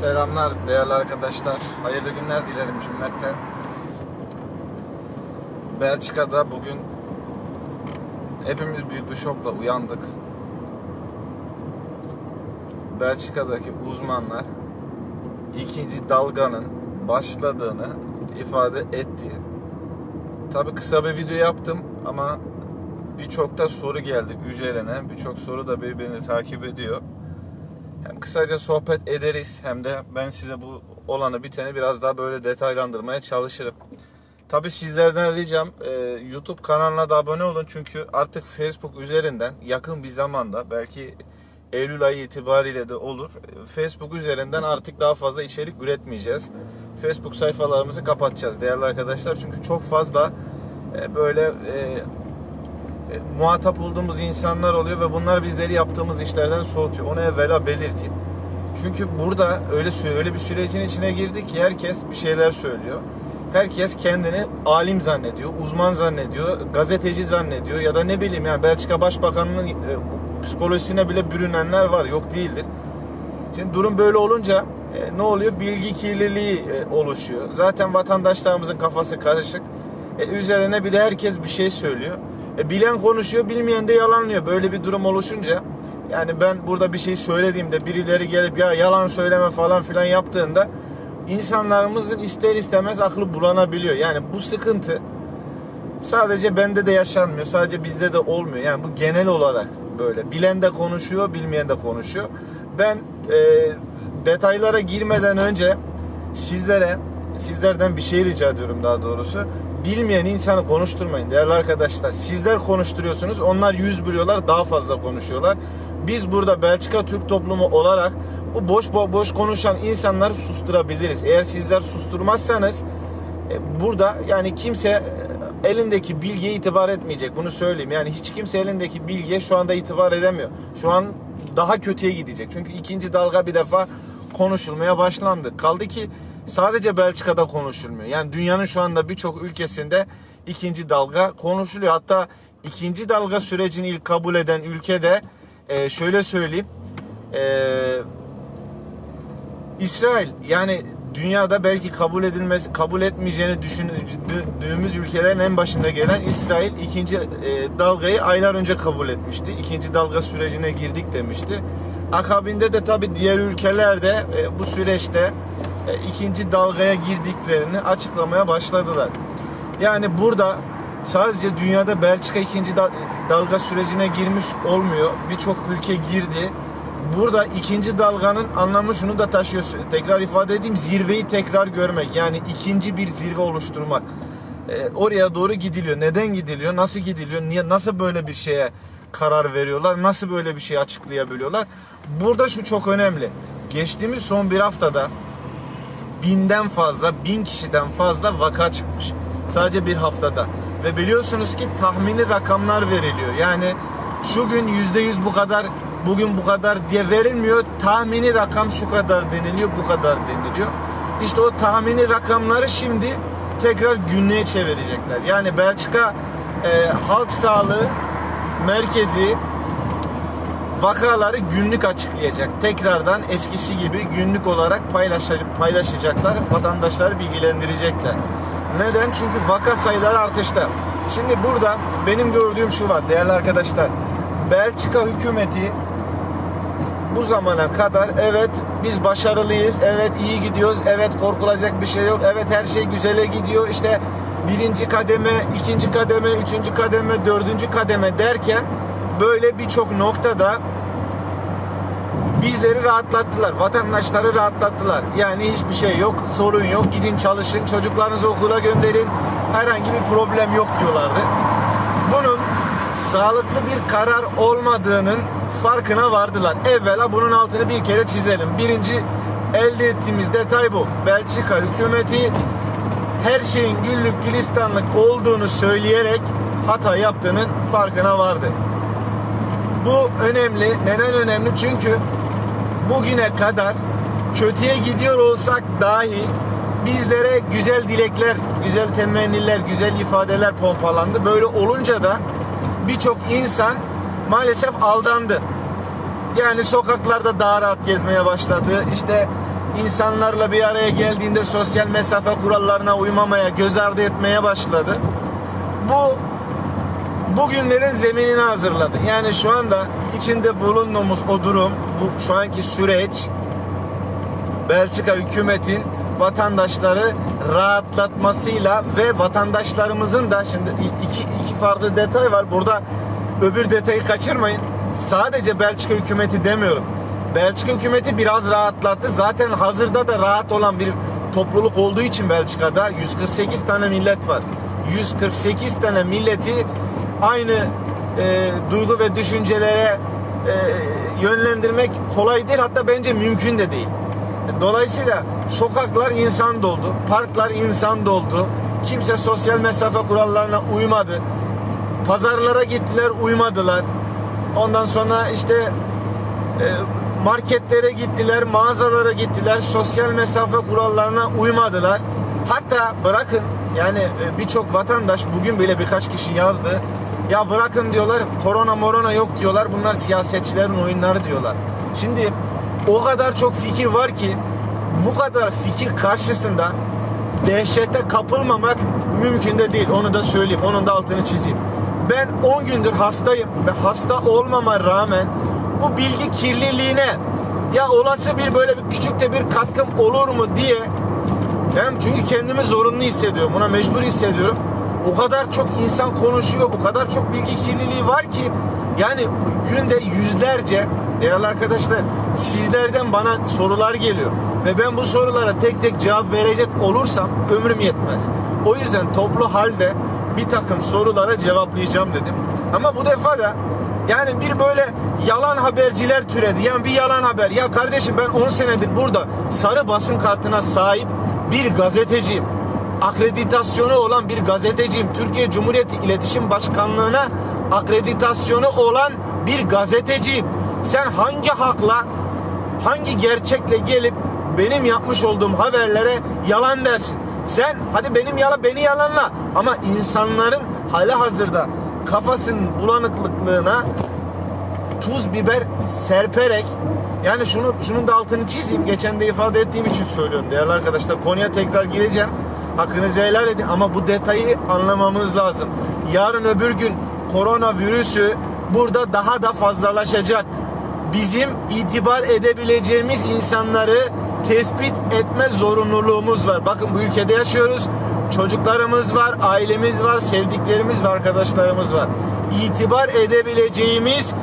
Selamlar değerli arkadaşlar. Hayırlı günler dilerim cümletten. Belçika'da bugün hepimiz büyük bir şokla uyandık. Belçika'daki uzmanlar ikinci dalganın başladığını ifade etti. Tabi kısa bir video yaptım ama birçok da soru geldi üzerine. Birçok soru da birbirini takip ediyor. Hem kısaca sohbet ederiz hem de ben size bu olanı biteni biraz daha böyle detaylandırmaya çalışırım. Tabi sizlerden ricam e, YouTube kanalına da abone olun çünkü artık Facebook üzerinden yakın bir zamanda belki Eylül ayı itibariyle de olur. e, Facebook üzerinden artık daha fazla içerik üretmeyeceğiz. Facebook sayfalarımızı kapatacağız değerli arkadaşlar çünkü çok fazla e, böyle e, muhatap olduğumuz insanlar oluyor ve bunlar bizleri yaptığımız işlerden soğutuyor. Onu evvela belirteyim. Çünkü burada öyle öyle bir sürecin içine girdik ki herkes bir şeyler söylüyor. Herkes kendini alim zannediyor, uzman zannediyor, gazeteci zannediyor ya da ne bileyim yani Belçika Başbakanı'nın e, psikolojisine bile bürünenler var. Yok değildir. Şimdi durum böyle olunca e, ne oluyor? Bilgi kirliliği e, oluşuyor. Zaten vatandaşlarımızın kafası karışık. E, üzerine bir de herkes bir şey söylüyor. E, bilen konuşuyor, bilmeyen de yalanlıyor. Böyle bir durum oluşunca yani ben burada bir şey söylediğimde birileri gelip ya yalan söyleme falan filan yaptığında insanlarımızın ister istemez aklı bulanabiliyor. Yani bu sıkıntı sadece bende de yaşanmıyor. Sadece bizde de olmuyor. Yani bu genel olarak böyle. Bilen de konuşuyor, bilmeyen de konuşuyor. Ben e, detaylara girmeden önce sizlere sizlerden bir şey rica ediyorum daha doğrusu. Bilmeyen insanı konuşturmayın değerli arkadaşlar. Sizler konuşturuyorsunuz. Onlar yüz biliyorlar, daha fazla konuşuyorlar. Biz burada Belçika Türk toplumu olarak bu boş bo- boş konuşan insanları susturabiliriz. Eğer sizler susturmazsanız e, burada yani kimse e, elindeki bilgiye itibar etmeyecek. Bunu söyleyeyim. Yani hiç kimse elindeki bilgiye şu anda itibar edemiyor. Şu an daha kötüye gidecek. Çünkü ikinci dalga bir defa konuşulmaya başlandı. Kaldı ki sadece Belçika'da konuşulmuyor. Yani dünyanın şu anda birçok ülkesinde ikinci dalga konuşuluyor. Hatta ikinci dalga sürecini ilk kabul eden ülkede e, şöyle söyleyeyim. E, İsrail yani dünyada belki kabul edilmesi kabul etmeyeceğini düşündüğümüz ülkelerin en başında gelen İsrail ikinci e, dalgayı aylar önce kabul etmişti. İkinci dalga sürecine girdik demişti. Akabinde de tabi diğer ülkeler de e, bu süreçte ikinci dalgaya girdiklerini açıklamaya başladılar. Yani burada sadece dünyada Belçika ikinci dal- dalga sürecine girmiş olmuyor. Birçok ülke girdi burada ikinci dalganın anlamı şunu da taşıyor. Tekrar ifade edeyim zirveyi tekrar görmek. Yani ikinci bir zirve oluşturmak. Ee, oraya doğru gidiliyor. Neden gidiliyor? Nasıl gidiliyor? Niye nasıl böyle bir şeye karar veriyorlar? Nasıl böyle bir şey açıklayabiliyorlar? Burada şu çok önemli. Geçtiğimiz son bir haftada binden fazla, bin kişiden fazla vaka çıkmış. Sadece bir haftada. Ve biliyorsunuz ki tahmini rakamlar veriliyor. Yani şu gün yüzde yüz bu kadar, bugün bu kadar diye verilmiyor. Tahmini rakam şu kadar deniliyor, bu kadar deniliyor. İşte o tahmini rakamları şimdi tekrar günlüğe çevirecekler. Yani Belçika e, Halk Sağlığı Merkezi vakaları günlük açıklayacak. Tekrardan eskisi gibi günlük olarak paylaşacak, paylaşacaklar. Vatandaşları bilgilendirecekler. Neden? Çünkü vaka sayıları artışta. Şimdi burada benim gördüğüm şu var değerli arkadaşlar. Belçika hükümeti bu zamana kadar evet biz başarılıyız, evet iyi gidiyoruz, evet korkulacak bir şey yok, evet her şey güzele gidiyor. İşte birinci kademe, ikinci kademe, üçüncü kademe, dördüncü kademe derken böyle birçok noktada bizleri rahatlattılar. Vatandaşları rahatlattılar. Yani hiçbir şey yok, sorun yok. Gidin çalışın, çocuklarınızı okula gönderin. Herhangi bir problem yok diyorlardı. Bunun sağlıklı bir karar olmadığının farkına vardılar. Evvela bunun altını bir kere çizelim. Birinci elde ettiğimiz detay bu. Belçika hükümeti her şeyin güllük gülistanlık olduğunu söyleyerek hata yaptığının farkına vardı. Bu önemli. Neden önemli? Çünkü bugüne kadar kötüye gidiyor olsak dahi bizlere güzel dilekler, güzel temenniler, güzel ifadeler pompalandı. Böyle olunca da birçok insan maalesef aldandı. Yani sokaklarda daha rahat gezmeye başladı. İşte insanlarla bir araya geldiğinde sosyal mesafe kurallarına uymamaya, göz ardı etmeye başladı. Bu bugünlerin zeminini hazırladı. Yani şu anda içinde bulunduğumuz o durum, bu şu anki süreç Belçika hükümetin vatandaşları rahatlatmasıyla ve vatandaşlarımızın da şimdi iki, iki farklı detay var. Burada öbür detayı kaçırmayın. Sadece Belçika hükümeti demiyorum. Belçika hükümeti biraz rahatlattı. Zaten hazırda da rahat olan bir topluluk olduğu için Belçika'da 148 tane millet var. 148 tane milleti aynı e, duygu ve düşüncelere e, yönlendirmek kolay değil. Hatta bence mümkün de değil. Dolayısıyla sokaklar insan doldu, parklar insan doldu. Kimse sosyal mesafe kurallarına uymadı. Pazarlara gittiler, uymadılar. Ondan sonra işte e, marketlere gittiler, mağazalara gittiler. Sosyal mesafe kurallarına uymadılar. Hatta bırakın yani e, birçok vatandaş bugün bile birkaç kişi yazdı. Ya bırakın diyorlar korona morona yok diyorlar. Bunlar siyasetçilerin oyunları diyorlar. Şimdi o kadar çok fikir var ki bu kadar fikir karşısında dehşete kapılmamak mümkün de değil. Onu da söyleyeyim. Onun da altını çizeyim. Ben 10 gündür hastayım ve hasta olmama rağmen bu bilgi kirliliğine ya olası bir böyle bir küçük de bir katkım olur mu diye hem çünkü kendimi zorunlu hissediyorum. Buna mecbur hissediyorum. O kadar çok insan konuşuyor. O kadar çok bilgi kirliliği var ki yani günde yüzlerce değerli arkadaşlar sizlerden bana sorular geliyor. Ve ben bu sorulara tek tek cevap verecek olursam ömrüm yetmez. O yüzden toplu halde bir takım sorulara cevaplayacağım dedim. Ama bu defa da yani bir böyle yalan haberciler türedi. Yani bir yalan haber. Ya kardeşim ben 10 senedir burada sarı basın kartına sahip bir gazeteciyim. Akreditasyonu olan bir gazeteciyim. Türkiye Cumhuriyeti İletişim Başkanlığı'na akreditasyonu olan bir gazeteciyim. Sen hangi hakla, hangi gerçekle gelip benim yapmış olduğum haberlere yalan dersin? Sen hadi benim yalan beni yalanla ama insanların hala hazırda kafasının bulanıklıklığına tuz biber serperek yani şunu şunun da altını çizeyim. Geçen de ifade ettiğim için söylüyorum değerli arkadaşlar. Konuya tekrar gireceğim. Hakkınızı helal edin ama bu detayı anlamamız lazım. Yarın öbür gün koronavirüsü burada daha da fazlalaşacak. Bizim itibar edebileceğimiz insanları tespit etme zorunluluğumuz var. Bakın bu ülkede yaşıyoruz. Çocuklarımız var, ailemiz var, sevdiklerimiz ve arkadaşlarımız var. İtibar edebileceğimiz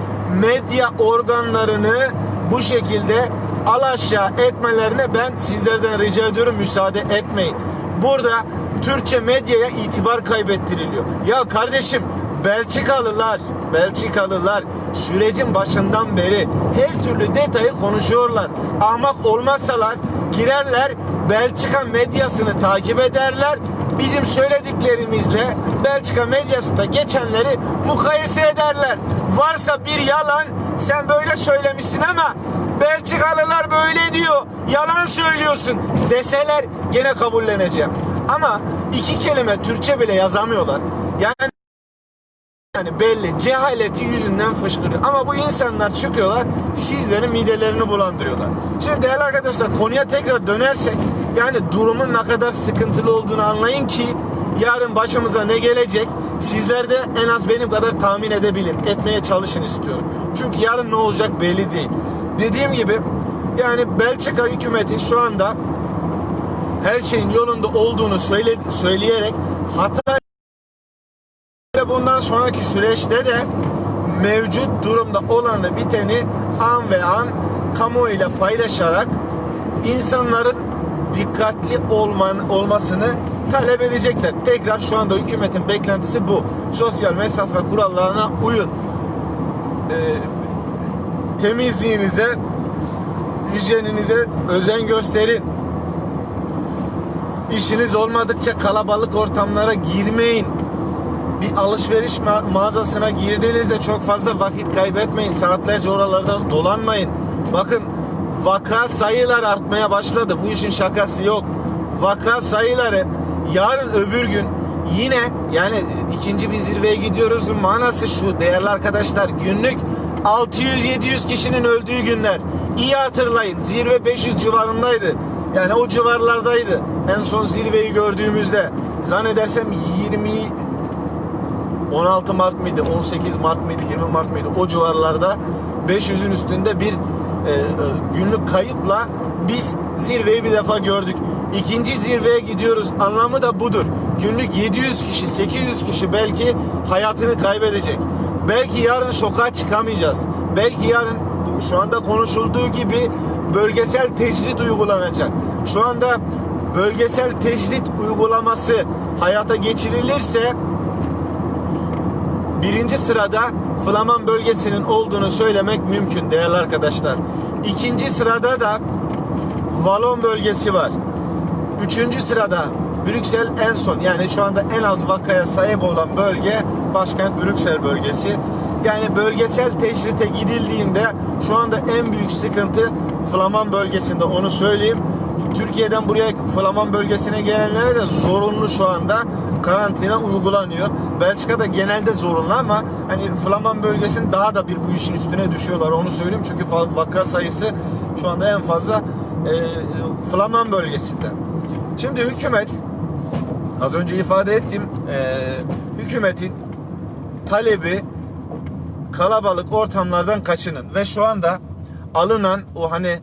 medya organlarını bu şekilde alaşağı etmelerine ben sizlerden rica ediyorum müsaade etmeyin. Burada Türkçe medyaya itibar kaybettiriliyor. Ya kardeşim Belçikalılar, Belçikalılar sürecin başından beri her türlü detayı konuşuyorlar. Ahmak olmazsalar girerler Belçika medyasını takip ederler. Bizim söylediklerimizle Belçika medyasında geçenleri mukayese ederler. Varsa bir yalan sen böyle söylemişsin ama Belçikalılar böyle diyor. Yalan söylüyorsun deseler gene kabulleneceğim. Ama iki kelime Türkçe bile yazamıyorlar. Yani yani belli cehaleti yüzünden fışkırıyor. Ama bu insanlar çıkıyorlar sizlerin midelerini bulandırıyorlar. Şimdi değerli arkadaşlar konuya tekrar dönersek yani durumun ne kadar sıkıntılı olduğunu anlayın ki yarın başımıza ne gelecek sizler de en az benim kadar tahmin edebilin. Etmeye çalışın istiyorum. Çünkü yarın ne olacak belli değil. Dediğim gibi yani Belçika hükümeti şu anda her şeyin yolunda olduğunu söyle, söyleyerek hata ve bundan sonraki süreçte de mevcut durumda olanı biteni an ve an kamuoyuyla paylaşarak insanların dikkatli olman, olmasını talep edecekler. Tekrar şu anda hükümetin beklentisi bu. Sosyal mesafe kurallarına uyun. Ee, temizliğinize, hijyeninize özen gösterin. İşiniz olmadıkça kalabalık ortamlara girmeyin bir alışveriş ma- mağazasına girdiğinizde çok fazla vakit kaybetmeyin. Saatlerce oralarda dolanmayın. Bakın vaka sayılar artmaya başladı. Bu işin şakası yok. Vaka sayıları yarın öbür gün yine yani ikinci bir zirveye gidiyoruz. Manası şu değerli arkadaşlar günlük 600-700 kişinin öldüğü günler. iyi hatırlayın zirve 500 civarındaydı. Yani o civarlardaydı. En son zirveyi gördüğümüzde zannedersem 20 16 Mart mıydı, 18 Mart mıydı, 20 Mart mıydı o civarlarda 500'ün üstünde bir e, e, günlük kayıpla biz zirveyi bir defa gördük. İkinci zirveye gidiyoruz. Anlamı da budur. Günlük 700 kişi, 800 kişi belki hayatını kaybedecek. Belki yarın sokağa çıkamayacağız. Belki yarın şu anda konuşulduğu gibi bölgesel tecrit uygulanacak. Şu anda bölgesel tecrit uygulaması hayata geçirilirse birinci sırada Flaman bölgesinin olduğunu söylemek mümkün değerli arkadaşlar. İkinci sırada da Valon bölgesi var. Üçüncü sırada Brüksel en son yani şu anda en az vakaya sahip olan bölge başkent Brüksel bölgesi. Yani bölgesel teşrite gidildiğinde şu anda en büyük sıkıntı Flaman bölgesinde onu söyleyeyim. Türkiye'den buraya Flaman bölgesine gelenlere de zorunlu şu anda karantina uygulanıyor. Belçika'da genelde zorunlu ama hani Flaman bölgesinin daha da bir bu işin üstüne düşüyorlar onu söyleyeyim. Çünkü vaka sayısı şu anda en fazla e, Flaman bölgesinde. Şimdi hükümet az önce ifade ettim e, hükümetin talebi kalabalık ortamlardan kaçının ve şu anda alınan o hani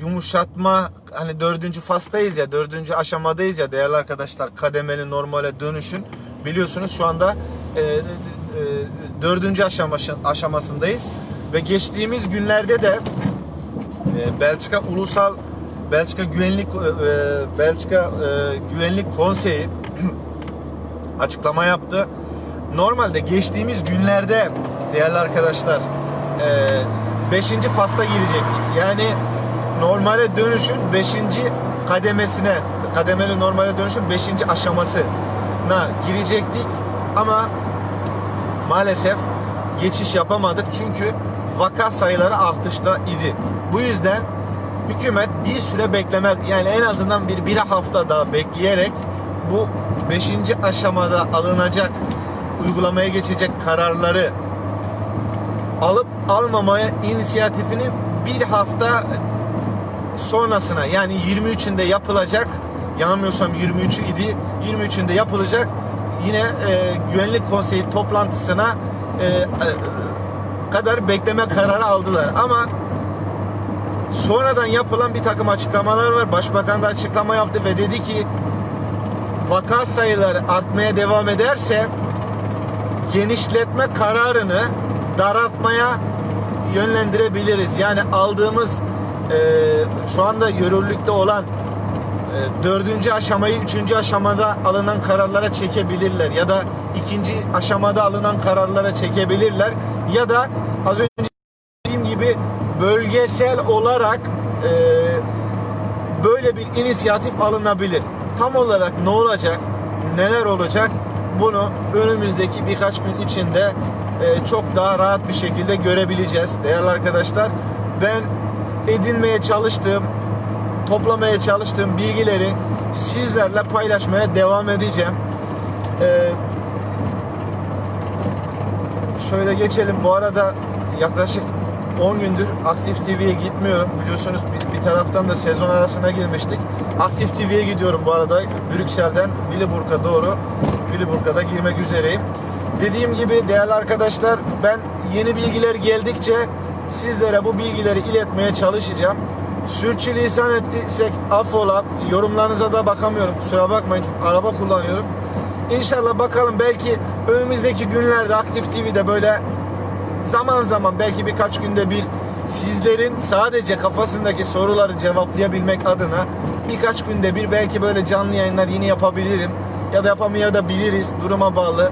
yumuşatma hani dördüncü fastayız ya dördüncü aşamadayız ya değerli arkadaşlar kademeli normale dönüşün biliyorsunuz şu anda e, e, dördüncü aşaması, aşamasındayız ve geçtiğimiz günlerde de e, Belçika Ulusal Belçika Güvenlik e, Belçika e, Güvenlik Konseyi açıklama yaptı. Normalde geçtiğimiz günlerde değerli arkadaşlar 5. fasla girecektik. Yani normale dönüşün 5. kademesine kademeli normale dönüşün 5. aşamasına girecektik ama maalesef geçiş yapamadık çünkü vaka sayıları artışta idi. Bu yüzden hükümet bir süre beklemek yani en azından bir bir hafta daha bekleyerek bu 5. aşamada alınacak uygulamaya geçecek kararları alıp almamaya inisiyatifini bir hafta sonrasına yani 23'ünde yapılacak yanılmıyorsam 23'ü idi 23'ünde yapılacak yine e, güvenlik konseyi toplantısına e, e, kadar bekleme kararı aldılar. Ama sonradan yapılan bir takım açıklamalar var. Başbakan da açıklama yaptı ve dedi ki vaka sayıları artmaya devam ederse genişletme kararını daraltmaya yönlendirebiliriz. Yani aldığımız e, şu anda yürürlükte olan e, dördüncü aşamayı üçüncü aşamada alınan kararlara çekebilirler ya da ikinci aşamada alınan kararlara çekebilirler ya da az önce dediğim gibi bölgesel olarak e, böyle bir inisiyatif alınabilir. Tam olarak ne olacak, neler olacak bunu önümüzdeki birkaç gün içinde e, çok daha rahat bir şekilde görebileceğiz. Değerli arkadaşlar ben edinmeye çalıştığım, toplamaya çalıştığım bilgileri sizlerle paylaşmaya devam edeceğim. E, şöyle geçelim. Bu arada yaklaşık 10 gündür Aktif TV'ye gitmiyorum. Biliyorsunuz biz bir taraftan da sezon arasına girmiştik. Aktif TV'ye gidiyorum bu arada. Brüksel'den Lilleburg'a doğru. Lilleburg'a da girmek üzereyim. Dediğim gibi değerli arkadaşlar ben yeni bilgiler geldikçe sizlere bu bilgileri iletmeye çalışacağım. Sürçülisan ettiysek affola. Yorumlarınıza da bakamıyorum. Kusura bakmayın çünkü araba kullanıyorum. İnşallah bakalım belki önümüzdeki günlerde Aktif TV'de böyle zaman zaman belki birkaç günde bir sizlerin sadece kafasındaki soruları cevaplayabilmek adına birkaç günde bir belki böyle canlı yayınlar yine yapabilirim ya da yapamayabiliriz duruma bağlı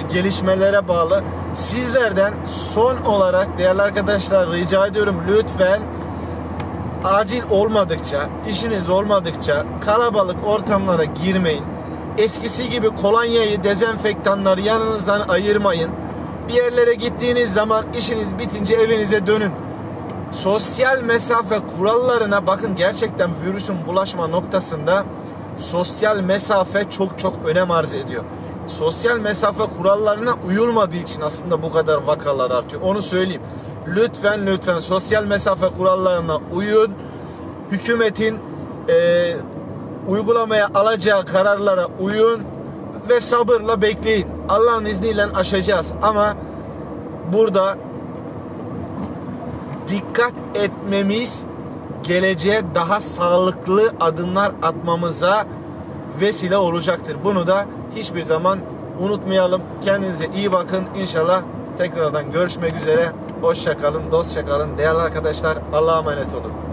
gelişmelere bağlı sizlerden son olarak değerli arkadaşlar rica ediyorum lütfen acil olmadıkça işiniz olmadıkça kalabalık ortamlara girmeyin eskisi gibi kolonyayı dezenfektanları yanınızdan ayırmayın bir yerlere gittiğiniz zaman işiniz bitince evinize dönün. Sosyal mesafe kurallarına bakın gerçekten virüsün bulaşma noktasında sosyal mesafe çok çok önem arz ediyor. Sosyal mesafe kurallarına uyulmadığı için aslında bu kadar vakalar artıyor. Onu söyleyeyim. lütfen lütfen sosyal mesafe kurallarına uyun. Hükümetin e, uygulamaya alacağı kararlara uyun ve sabırla bekleyin. Allah'ın izniyle aşacağız ama burada dikkat etmemiz geleceğe daha sağlıklı adımlar atmamıza vesile olacaktır. Bunu da hiçbir zaman unutmayalım. Kendinize iyi bakın. İnşallah tekrardan görüşmek üzere. Hoşça kalın, dostça kalın. Değerli arkadaşlar Allah'a emanet olun.